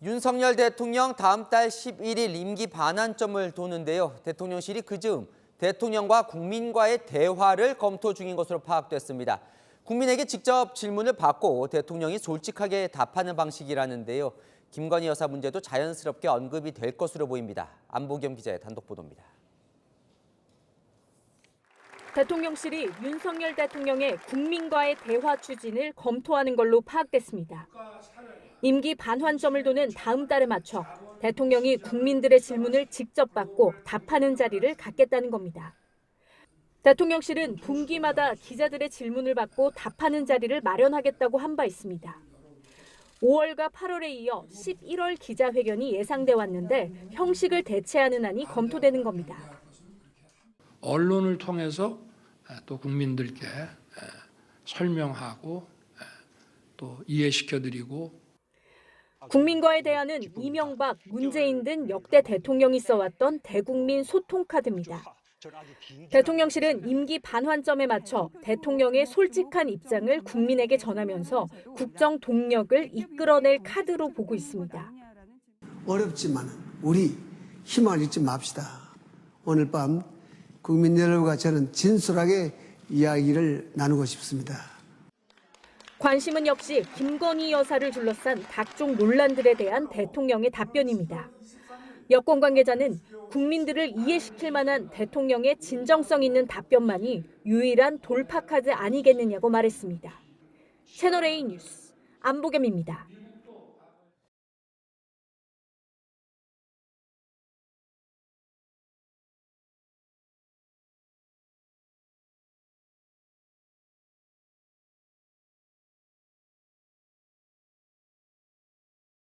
윤석열 대통령 다음 달 11일 임기 반환점을 도는데요. 대통령실이 그즈음 대통령과 국민과의 대화를 검토 중인 것으로 파악됐습니다. 국민에게 직접 질문을 받고 대통령이 솔직하게 답하는 방식이라는데요. 김건희 여사 문제도 자연스럽게 언급이 될 것으로 보입니다. 안보겸 기자의 단독 보도입니다. 대통령실이 윤석열 대통령의 국민과의 대화 추진을 검토하는 걸로 파악됐습니다. 임기 반환점을 도는 다음 달에 맞춰 대통령이 국민들의 질문을 직접 받고 답하는 자리를 갖겠다는 겁니다. 대통령실은 분기마다 기자들의 질문을 받고 답하는 자리를 마련하겠다고 한 바 있습니다. 5월과 8월에 이어 11월 기자회견이 예상돼 왔는데 형식을 대체하는 안이 검토되는 겁니다. 언론을 통해서 또 국민들께 설명하고 또 이해시켜드리고 국민과의 대화는 이명박, 문재인 등 역대 대통령이 써왔던 대국민 소통 카드입니다. 대통령실은 임기 반환점에 맞춰 대통령의 솔직한 입장을 국민에게 전하면서 국정 동력을 이끌어낼 카드로 보고 있습니다. 어렵지만 우리 희망을 잊지 맙시다. 오늘 밤 국민 여러분과 저는 진솔하게 이야기를 나누고 싶습니다. 관심은 역시 김건희 여사를 둘러싼 각종 논란들에 대한 대통령의 답변입니다. 여권 관계자는 국민들을 이해시킬 만한 대통령의 진정성 있는 답변만이 유일한 돌파카드 아니겠느냐고 말했습니다. 채널A 뉴스 안보겸입니다.